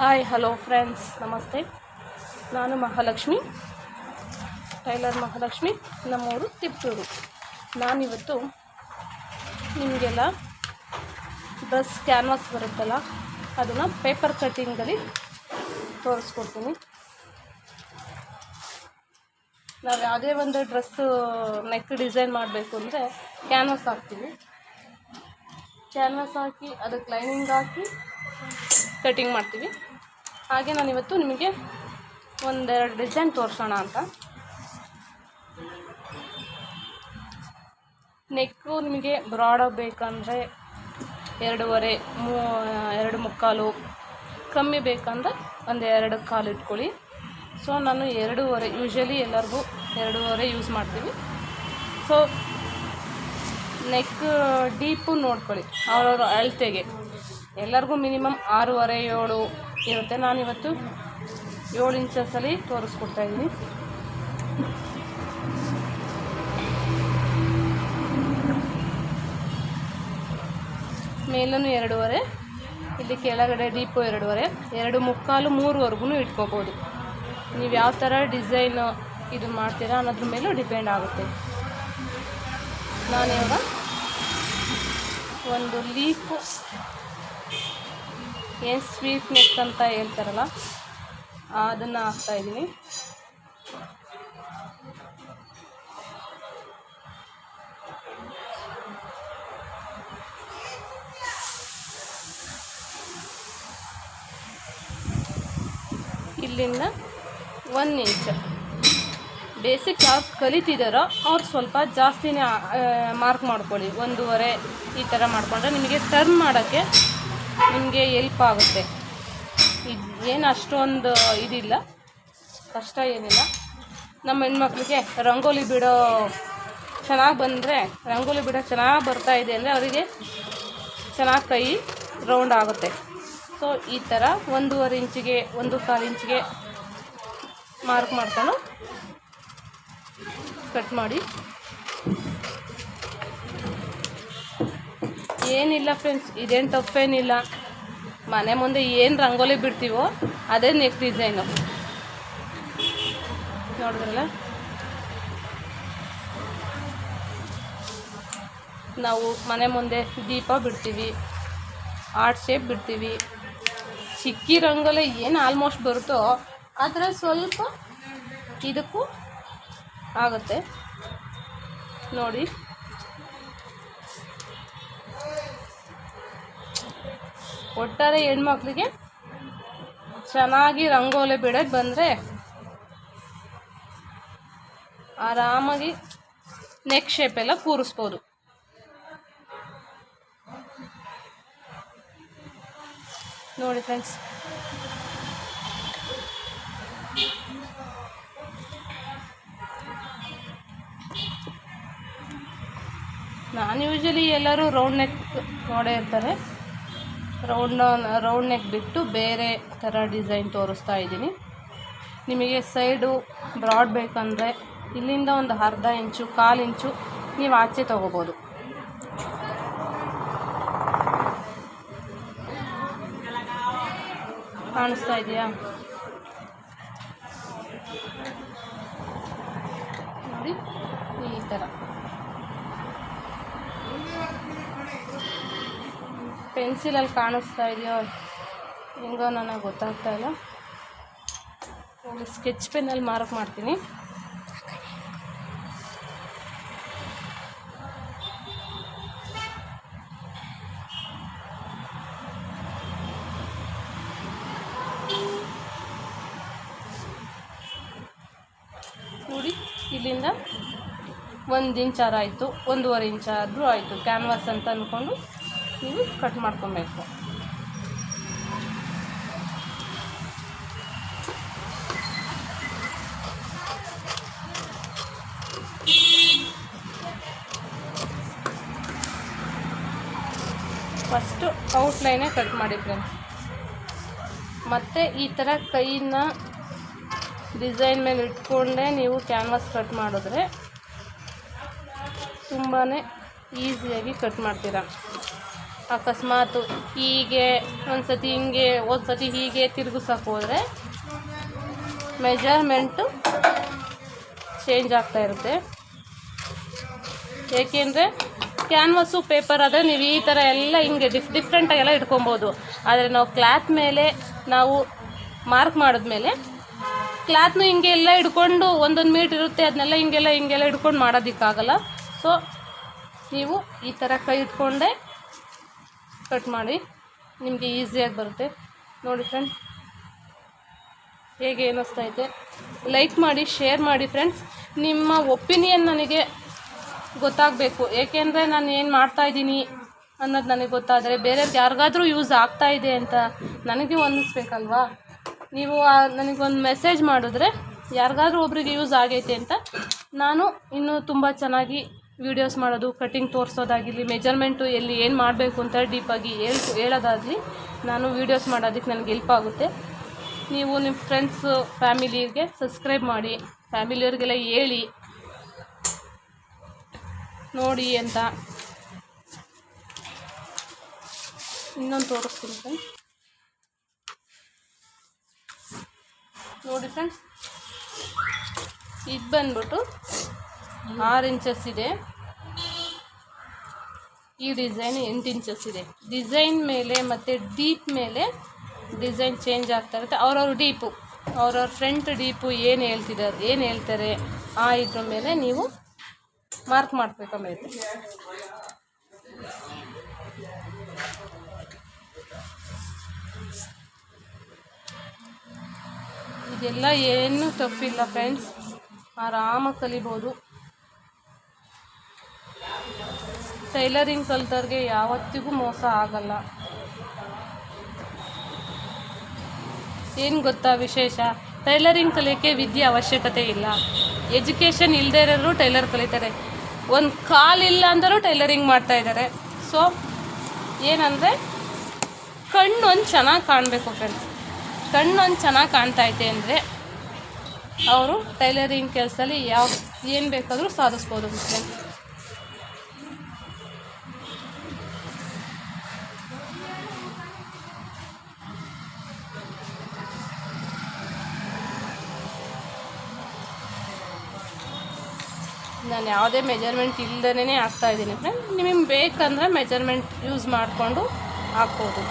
Hi hello friends ನಮಸ್ತೆ ನಾನು Mahalakshmi tailor Mahalakshmi, ನಮ್ಮೂರು ತಿಪ್ಪೂರು ನಾನಿವತ್ತು ನಿಮಗೆಲ್ಲ ಡ್ರೆಸ್ ಕ್ಯಾನ್ವಾಸ್ ಬರುತ್ತಲ್ಲ, ಅದನ್ನು ಪೇಪರ್ ಕಟ್ಟಿಂಗಲ್ಲಿ ತೋರಿಸ್ಕೊಡ್ತೀನಿ. ನಾವು ಯಾವುದೇ ಒಂದು ಡ್ರೆಸ್ಸು ನೆಕ್ ಡಿಸೈನ್ ಮಾಡಬೇಕು ಅಂದರೆ ಕ್ಯಾನ್ವಾಸ್ ಹಾಕ್ತೀವಿ. ಕ್ಯಾನ್ವಾಸ್ ಹಾಕಿ ಅದಕ್ಕೆ ಲೈನಿಂಗ್ ಹಾಕಿ ಕಟಿಂಗ್ ಮಾಡ್ತೀವಿ. ಹಾಗೆ ನಾನು ಇವತ್ತು ನಿಮಗೆ ಒಂದೆರಡು ಡಿಸೈನ್ ತೋರಿಸೋಣ ಅಂತ. ನೆಕ್ಕು ನಿಮಗೆ ಬ್ರಾಡಾಗಿ ಬೇಕಂದರೆ ಎರಡೂವರೆ, ಮೂ, ಎರಡು ಮುಕ್ಕಾಲು, ಕಮ್ಮಿ ಬೇಕಂದ್ರೆ ಒಂದು ಎರಡು ಕಾಲು ಇಟ್ಕೊಳ್ಳಿ. ಸೊ ನಾನು ಎರಡೂವರೆ ಯೂಶ್ವಲಿ ಎಲ್ಲರಿಗೂ ಎರಡೂವರೆ ಯೂಸ್ ಮಾಡ್ತೀವಿ. ಸೊ ನೆಕ್ ಡೀಪು ನೋಡ್ಕೊಳ್ಳಿ, ಅವ್ರವ್ರ ಅಳತೆಗೆ. ಎಲ್ಲರಿಗೂ ಮಿನಿಮಮ್ ಆರೂವರೆ, ಏಳು ಇರುತ್ತೆ. ನಾನಿವತ್ತು ಏಳು ಇಂಚಸ್ಸಲ್ಲಿ ತೋರಿಸ್ಕೊಡ್ತಾ ಇದ್ದೀನಿ. ಮೇಲೂ ಎರಡೂವರೆ, ಇಲ್ಲಿ ಕೆಳಗಡೆ ಡೀಪು ಎರಡೂವರೆ, ಎರಡು ಮುಕ್ಕಾಲು ಮೂರುವರೆಗೂ ಇಟ್ಕೋಬೋದು. ನೀವು ಯಾವ ಥರ ಡಿಸೈನ್ ಇದು ಮಾಡ್ತೀರಾ ಅನ್ನೋದ್ರ ಮೇಲೂ ಡಿಪೆಂಡ್ ಆಗುತ್ತೆ. ನಾನಿವಾಗ ಒಂದು ಲೀಫು ಏನು ಸ್ವೀಟ್ನೆಸ್ ಅಂತ ಹೇಳ್ತಾರಲ್ಲ ಅದನ್ನು ಹಾಕ್ತಾಯಿದ್ದೀನಿ ಇಲ್ಲಿಂದ ಒನ್ ಇಂಚ್ ಬೇಸಿಕ್ ಯಾರು ಕಲಿತಿದ್ದಾರೋ ಅವ್ರು ಸ್ವಲ್ಪ ಜಾಸ್ತಿನೇ ಮಾರ್ಕ್ ಮಾಡ್ಕೊಳ್ಳಿ. ಒಂದೂವರೆ ಈ ಥರ ಮಾಡಿಕೊಂಡ್ರೆ ನಿಮಗೆ ಟರ್ನ್ ಮಾಡೋಕ್ಕೆ ನಿಮಗೆ ಎಲ್ಪ್ ಆಗುತ್ತೆ. ಇದು ಏನು ಅಷ್ಟೊಂದು ಇದಿಲ್ಲ. ಕಷ್ಟ ಏನಿಲ್ಲ. ನಮ್ಮ ಹೆಣ್ಮಕ್ಳಿಗೆ ರಂಗೋಲಿ ಬಿಡೋ ಚೆನ್ನಾಗಿ ಬಂದರೆ, ರಂಗೋಲಿ ಬಿಡೋ ಚೆನ್ನಾಗಿ ಬರ್ತಾ ಇದೆ ಅಂದರೆ ಅವರಿಗೆ ಚೆನ್ನಾಗಿ ಕೈ ರೌಂಡ್ ಆಗುತ್ತೆ. ಸೊ ಈ ಥರ ಒಂದೂವರೆ ಇಂಚಿಗೆ, ಒಂದು ಕಾಲು ಇಂಚಿಗೆ ಮಾರ್ಕ್ ಮಾಡ್ಕೊಂಡು ಕಟ್ ಮಾಡಿ ಏನಿಲ್ಲ ಫ್ರೆಂಡ್ಸ್ ಇದೇನು ತಪ್ಪೇನಿಲ್ಲ. ಮನೆ ಮುಂದೆ ಏನು ರಂಗೋಲಿ ಬಿಡ್ತೀವೋ ಅದೇ ನೆಕ್ ಡಿಸೈನು ನೋಡಿದ್ರಲ್ಲ? ನಾವು ಮನೆ ಮುಂದೆ ದೀಪ ಬಿಡ್ತೀವಿ ಆರ್ಟ್ ಶೇಪ್ ಬಿಡ್ತೀವಿ. ಚಿಕ್ಕಿ ರಂಗೋಲಿ ಏನು ಆಲ್ಮೋಸ್ಟ್ ಬರುತ್ತೋ ಅದರ ಸ್ವಲ್ಪ ಇದಕ್ಕೂ ಆಗುತ್ತೆ. ನೋಡಿ. ಒಟ್ಟಾರೆ ಹೆಣ್ಮಕ್ಳಿಗೆ ಚೆನ್ನಾಗಿ ರಂಗೋಲಿ ಬಿಡೋಕ್ಕೆ ಬಂದರೆ ಆರಾಮಾಗಿ ನೆಕ್ ಶೇಪ್ ಎಲ್ಲ ಕೂರಿಸ್ಬೋದು. ನೋಡಿ ಫ್ರೆಂಡ್ಸ್ ನಾನು ಯೂಶಲಿ ಎಲ್ಲರೂ ರೌಂಡ್ ನೆಕ್ ನೋಡೇ ಇರ್ತಾರೆ. ರೌಂಡ್ ರೌಂಡ್ ನೆಕ್ ಬಿಟ್ಟು ಬೇರೆ ಥರ ಡಿಸೈನ್ ತೋರಿಸ್ತಾ ಇದ್ದೀನಿ. ನಿಮಗೆ ಸೈಡು ಬ್ರಾಡ್ ಬೇಕಂದರೆ ಇಲ್ಲಿಂದ ಒಂದು ಅರ್ಧ ಇಂಚು, ಕಾಲು ಇಂಚು ನೀವು ಆಚೆ ತೊಗೋಬೋದು. ಕಾಣಿಸ್ತಾ ಇದೆಯಾ? ನೋಡಿ, ಈ ಥರ. ಪೆನ್ಸಿಲಲ್ಲಿ ಕಾಣಿಸ್ತಾ ಇದೆಯೋ ಹೆಂಗೋ ನನಗೆ ಗೊತ್ತಾಗ್ತಾ ಇಲ್ಲ. ಸ್ಕೆಚ್ ಪೆನ್ನಲ್ಲಿ ಮಾರ್ಕ್ ಮಾಡ್ತೀನಿ. ನೋಡಿ, ಇಲ್ಲಿಂದ ಒಂದು ಇಂಚಾರು ಆಯಿತು, ಒಂದೂವರೆ ಇಂಚಾದರೂ ಆಯಿತು. ಕ್ಯಾನ್ವಾಸ್ ಅಂತ ಅಂದ್ಕೊಂಡು ನೀವು ಕಟ್ ಮಾಡ್ಕೊಬೇಕು. ಫಸ್ಟು ಔಟ್ಲೈನೇ ಕಟ್ ಮಾಡಿ ಫ್ರೆಂಡ್ಸ್ ಮತ್ತು ಈ ಥರ ಕೈನ ಡಿಸೈನ್ ಮೇಲೆ ಇಟ್ಕೊಂಡೇ ನೀವು ಕ್ಯಾನ್ವಾಸ್ ಕಟ್ ಮಾಡಿದ್ರೆ ತುಂಬಾ ಈಸಿಯಾಗಿ ಕಟ್ ಮಾಡ್ತೀರಾ. ಅಕಸ್ಮಾತ್ ಹೀಗೆ ಒಂದ್ಸತಿ ಹಿಂಗೆ, ಒಂದ್ಸತಿ ಹೀಗೆ ತಿರುಗಿಸೋಕೆ ಹೋದರೆ ಮೆಜರ್ಮೆಂಟು ಚೇಂಜ್ ಆಗ್ತಾ ಇರುತ್ತೆ. ಏಕೆಂದರೆ ಕ್ಯಾನ್ವಸ್ಸು ಪೇಪರ್ ಆದರೆ ನೀವು ಈ ಥರ ಎಲ್ಲ ಹಿಂಗೆ ಡಿಫ್ ಡಿಫ್ರೆಂಟಾಗೆಲ್ಲ ಇಟ್ಕೊಬೋದು. ಆದರೆ ನಾವು ಕ್ಲಾತ್ ಮೇಲೆ ನಾವು ಮಾರ್ಕ್ ಮಾಡಿದ್ಮೇಲೆ ಕ್ಲಾತ್ನು ಹಿಂಗೆ ಎಲ್ಲ ಹಿಡ್ಕೊಂಡು ಒಂದೊಂದು ಮೀಟ್ ಇರುತ್ತೆ ಅದನ್ನೆಲ್ಲ ಹಿಂಗೆಲ್ಲ ಹಿಂಗೆಲ್ಲ ಹಿಡ್ಕೊಂಡು ಮಾಡೋದಕ್ಕಾಗಲ್ಲ. ಸೊ ನೀವು ಈ ಥರ ಕೈ ಇಟ್ಕೊಂಡೇ ಕಟ್ ಮಾಡಿ ನಿಮಗೆ ಈಸಿಯಾಗಿ ಬರುತ್ತೆ. ನೋಡಿ ಫ್ರೆಂಡ್ ಹೇಗೆ ಅನ್ನಿಸ್ತೈತೆ ಲೈಕ್ ಮಾಡಿ ಶೇರ್ ಮಾಡಿ ಫ್ರೆಂಡ್ಸ್ ನಿಮ್ಮ ಒಪಿನಿಯನ್ ನನಗೆ ಗೊತ್ತಾಗಬೇಕು. ಏಕೆಂದರೆ ನಾನು ಏನು ಮಾಡ್ತಾಯಿದ್ದೀನಿ ಅನ್ನೋದು ನನಗೆ ಗೊತ್ತಾದರೆ ಬೇರೆಯವ್ರಿಗೆ ಯಾರಿಗಾದರೂ ಯೂಸ್ ಆಗ್ತಾ ಇದೆ ಅಂತ ನನಗೆ ಅನ್ನಿಸ್ಬೇಕಲ್ವಾ? ನೀವು ನನಗೊಂದು ಮೆಸೇಜ್ ಮಾಡಿದ್ರೆ ಯಾರಿಗಾದ್ರೂ ಒಬ್ರಿಗೆ ಯೂಸ್ ಆಗೈತೆ ಅಂತ ನಾನು ಇನ್ನೂ ತುಂಬ ಚೆನ್ನಾಗಿ ವೀಡಿಯೋಸ್ ಮಾಡೋದು ಕಟ್ಟಿಂಗ್ ತೋರಿಸೋದಾಗಿರಲಿ ಮೆಜರ್ಮೆಂಟು ಎಲ್ಲಿ ಏನು ಮಾಡಬೇಕು ಅಂತ ಡೀಪಾಗಿ ಹೇಳ್, ಹೇಳೋದಾಗಲಿ ನಾನು ವೀಡಿಯೋಸ್ ಮಾಡೋದಕ್ಕೆ ನನಗೆ ಹೆಲ್ಪ್ ಆಗುತ್ತೆ. ನೀವು ನಿಮ್ಮ ಫ್ರೆಂಡ್ಸು ಫ್ಯಾಮಿಲಿಗೆ ಸಬ್ಸ್ಕ್ರೈಬ್ ಮಾಡಿ ಫ್ಯಾಮಿಲಿಯವ್ರಿಗೆಲ್ಲ ಹೇಳಿ, ನೋಡಿ ಅಂತ. ಇನ್ನೊಂದು ತೋರಿಸ್ತೀನಿ ನೋಡಿ ಫ್ರೆಂಡ್ಸ್ ಇದು ಬಂದ್ಬಿಟ್ಟು ಆರು ಇಂಚಸ್ ಇದೆ. ಈ ಡಿಸೈನ್ ಎಂಟು ಇಂಚಸ್ ಇದೆ. ಡಿಸೈನ್ ಮೇಲೆ ಮತ್ತು ಡೀಪ್ ಮೇಲೆ ಡಿಸೈನ್ ಚೇಂಜ್ ಆಗ್ತಾ ಇರುತ್ತೆ. ಅವ್ರವ್ರ ಡೀಪು, ಅವ್ರವ್ರ ಫ್ರಂಟ್ ಡೀಪು ಏನು ಹೇಳ್ತಿದ್ದಾರೆ, ಏನು ಹೇಳ್ತಾರೆ, ಆ ಇದ್ರ ಮೇಲೆ ನೀವು ಮಾರ್ಕ್ ಮಾಡ್ಬೇಕಾಗುತ್ತೆ ಇದೆಲ್ಲ ಏನು ತಪ್ಪಿಲ್ಲ ಫ್ರೆಂಡ್ಸ್. ಆರಾಮಾಗಿ ಕಲಿಬೋದು. ಟೈಲರಿಂಗ್ ಕಲ್ತವ್ರಿಗೆ ಯಾವತ್ತಿಗೂ ಮೋಸ ಆಗಲ್ಲ. ಏನು ಗೊತ್ತಾ ವಿಶೇಷ? ಟೈಲರಿಂಗ್ ಕಲಿಯೋಕ್ಕೆ ವಿದ್ಯೆ ಅವಶ್ಯಕತೆ ಇಲ್ಲ. ಎಜುಕೇಷನ್ ಇಲ್ಲದೇ ಇರೋರು ಟೈಲರ್ ಕಲಿತಾರೆ. ಒಂದು ಕಾಲಿಲ್ಲ ಅಂದರೂ ಟೈಲರಿಂಗ್ ಮಾಡ್ತಾ ಇದ್ದಾರೆ. ಸೊ ಏನಂದರೆ, ಕಣ್ಣೊಂದು ಚೆನ್ನಾಗಿ ಕಾಣಬೇಕು ಫ್ರೆಂಡ್ಸ್ ಕಣ್ಣೊಂದು ಚೆನ್ನಾಗಿ ಕಾಣ್ತಾ ಐತೆ ಅಂದರೆ, ಅವರು ಟೈಲರಿಂಗ್ ಕೆಲಸದಲ್ಲಿ ಯಾವ, ಏನು ಬೇಕಾದರೂ ಸಾಧಿಸ್ಬೋದು ಫ್ರೆಂಡ್ಸ್ ನಾನು ಯಾವುದೇ ಮೆಜರ್ಮೆಂಟ್ ಇಲ್ದೇ ಹಾಕ್ತಾ ಇದ್ದೀನಿ. ಫ್ರೆಂಡ್ ನಿಮಗೆ ಬೇಕಂದರೆ ಮೆಜರ್ಮೆಂಟ್ ಯೂಸ್ ಮಾಡಿಕೊಂಡು ಹಾಕ್ಬೋದು.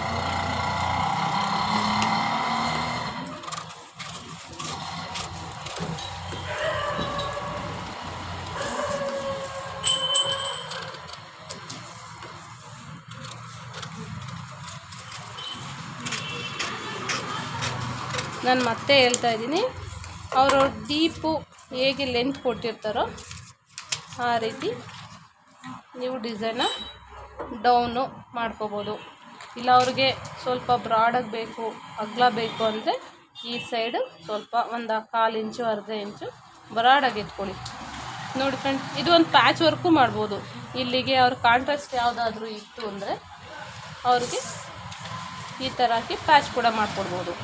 ನಾನು ಮತ್ತೆ ಹೇಳ್ತಾ ಇದ್ದೀನಿ. ಅವರು ಡೀಪು ಹೇಗೆ ಲೆಂತ್ ಕೊಟ್ಟಿರ್ತಾರೋ ಆ ರೀತಿ ನೀವು ಡಿಸೈನ ಡೌನು ಮಾಡ್ಕೋಬೋದು. ಇಲ್ಲ ಅವ್ರಿಗೆ ಸ್ವಲ್ಪ ಬ್ರಾಡಾಗಿ ಬೇಕು, ಅಗಲ ಬೇಕು ಅಂದರೆ ಈ ಸೈಡು ಸ್ವಲ್ಪ ಒಂದು ಕಾಲು ಇಂಚು ಅರ್ಧ ಇಂಚು ಬ್ರಾಡಾಗಿ ಇಟ್ಕೊಳ್ಳಿ. ನೋಡಿ ಫ್ರೆಂಡ್ ಇದು ಒಂದು ಪ್ಯಾಚ್ ವರ್ಕು ಮಾಡ್ಬೋದು. ಇಲ್ಲಿಗೆ ಅವ್ರ ಕಾಂಟ್ರಾಸ್ಟ್ ಯಾವುದಾದ್ರೂ ಇತ್ತು ಅಂದರೆ ಅವ್ರಿಗೆ ಈ ಥರ ಹಾಕಿ ಪ್ಯಾಚ್ ಕೂಡ ಮಾಡಿಕೊಡ್ಬೋದು.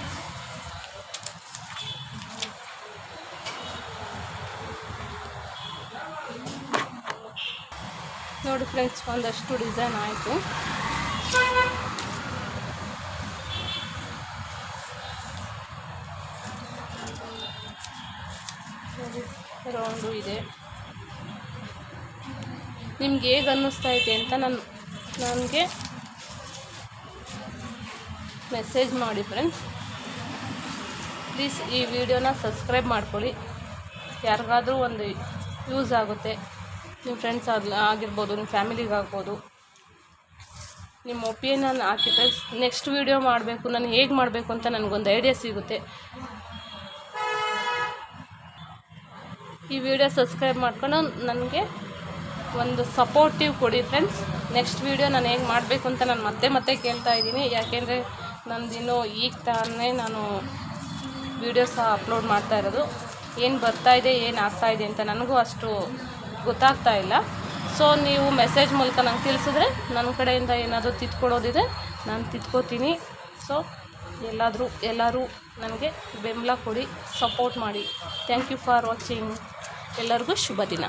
ನೋಡಿ ಫ್ರೆಂಡ್ಸ್ ಒಂದಷ್ಟು ಡಿಸೈನ್ ಆಯಿತು. ರೌಂಡು ಇದೆ. ನಿಮ್ಗೆ ಹೇಗೆ ಅನ್ನಿಸ್ತಾ ಇದೆ ಅಂತ ನಾನು, ನನಗೆ ಮೆಸೇಜ್ ಮಾಡಿ ಫ್ರೆಂಡ್ಸ್ ಪ್ಲೀಸ್ ಈ ವಿಡಿಯೋನ ಸಬ್ಸ್ಕ್ರೈಬ್ ಮಾಡ್ಕೊಳ್ಳಿ. ಯಾರಿಗಾದರೂ ಒಂದು ಯೂಸ್ ಆಗುತ್ತೆ. ನಿಮ್ಮ ಫ್ರೆಂಡ್ಸ್ ಆಗಲಿ ಆಗಿರ್ಬೋದು, ನಿಮ್ಮ ಫ್ಯಾಮಿಲಿಗೆ ಆಗ್ಬೋದು. ನಿಮ್ಮ ಒಪಿನಿಯನ್ ಹಾಕಿದ್ರೆ ನೆಕ್ಸ್ಟ್ ವೀಡಿಯೋ ಮಾಡಬೇಕು, ನಾನು ಹೇಗೆ ಮಾಡಬೇಕು ಅಂತ ನನಗೊಂದು ಐಡಿಯಾ ಸಿಗುತ್ತೆ. ಈ ವಿಡಿಯೋ ಸಬ್ಸ್ಕ್ರೈಬ್ ಮಾಡ್ಕೊಂಡು ನನಗೆ ಒಂದು ಸಪೋರ್ಟಿವ್ ಕೊಡಿ ಫ್ರೆಂಡ್ಸ್ ನೆಕ್ಸ್ಟ್ ವೀಡಿಯೋ ನಾನು ಹೇಗೆ ಮಾಡಬೇಕು ಅಂತ ನಾನು ಮತ್ತೆ ಮತ್ತೆ ಕೇಳ್ತಾ ಇದ್ದೀನಿ. ಯಾಕೆಂದರೆ ನಂದಿನ್ನೂ ಈಗ ತಾನೇ ನಾನು ವೀಡಿಯೋಸ್ ಅಪ್ಲೋಡ್ ಮಾಡ್ತಾ ಇರೋದು. ಏನು ಬರ್ತಾಯಿದೆ ಏನು ಆಗ್ತಾಯಿದೆ ಅಂತ ನನಗೂ ಅಷ್ಟು ಗೊತ್ತಾಗ್ತಾ ಇಲ್ಲ. ಸೊ ನೀವು ಮೆಸೇಜ್ ಮೂಲಕ ನಂಗೆ ತಿಳಿಸಿದ್ರೆ ನನ್ನ ಕಡೆಯಿಂದ ಏನಾದರೂ ತಿದ್ಕೊಡೋದಿದೆ ನಾನು ತಿದ್ಕೋತೀನಿ. ಸೊ ಎಲ್ಲಾದರೂ, ಎಲ್ಲರೂ ನನಗೆ ಬೆಂಬಲ ಕೊಡಿ ಸಪೋರ್ಟ್ ಮಾಡಿ. ಥ್ಯಾಂಕ್ ಯು ಫಾರ್ ವಾಚಿಂಗ್ ಎಲ್ಲರಿಗೂ ಶುಭ ದಿನ.